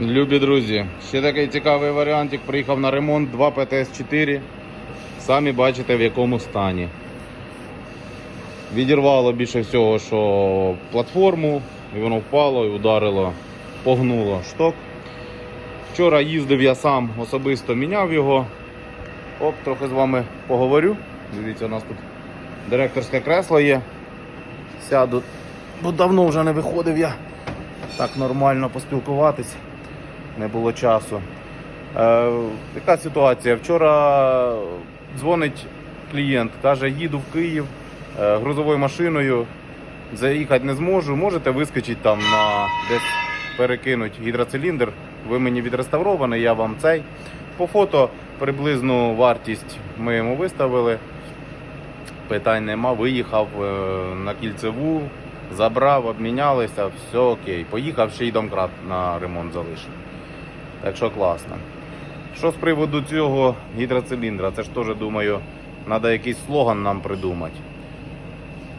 Любі друзі, ще такий цікавий варіантик. Приїхав на ремонт 2 ПТС-4. Самі бачите в якому стані. Відірвало більше всього, що платформу, і воно впало і ударило, погнуло шток. Вчора їздив я сам особисто міняв його. Оп, трохи з вами поговорю. Дивіться, у нас тут директорське кресло є. Сяду, бо давно вже не виходив я так нормально поспілкуватись. Не було часу. Е, яка ситуація? Вчора дзвонить клієнт, каже, їду в Київ е, грузовою машиною, заїхати не зможу. Можете вискочити там на десь перекинуть гідроциліндр. Ви мені відреставрований, я вам цей. По фото приблизну вартість ми йому виставили. Питань нема, виїхав е, на кільцеву, забрав, обмінялися, все окей. Поїхав ще й домкрат на ремонт залишив. Так що класно. Що з приводу цього гідроциліндра? Це ж теж думаю, треба якийсь слоган нам придумати.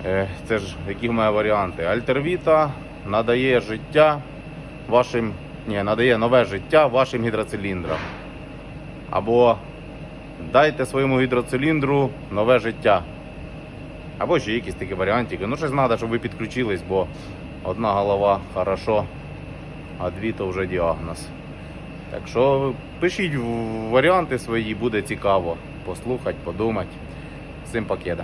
Е, Це ж які в мене варіанти? Альтервіта надає життя вашим. Ні, надає нове життя вашим гідроциліндрам. Або дайте своєму гідроциліндру нове життя. Або ще якісь такі варіантики. Ну, щось треба, щоб ви підключились, бо одна голова хорошо, а дві то вже діагноз. Так що пишіть варіанти свої, буде цікаво послухати, подумати. Всім покеда.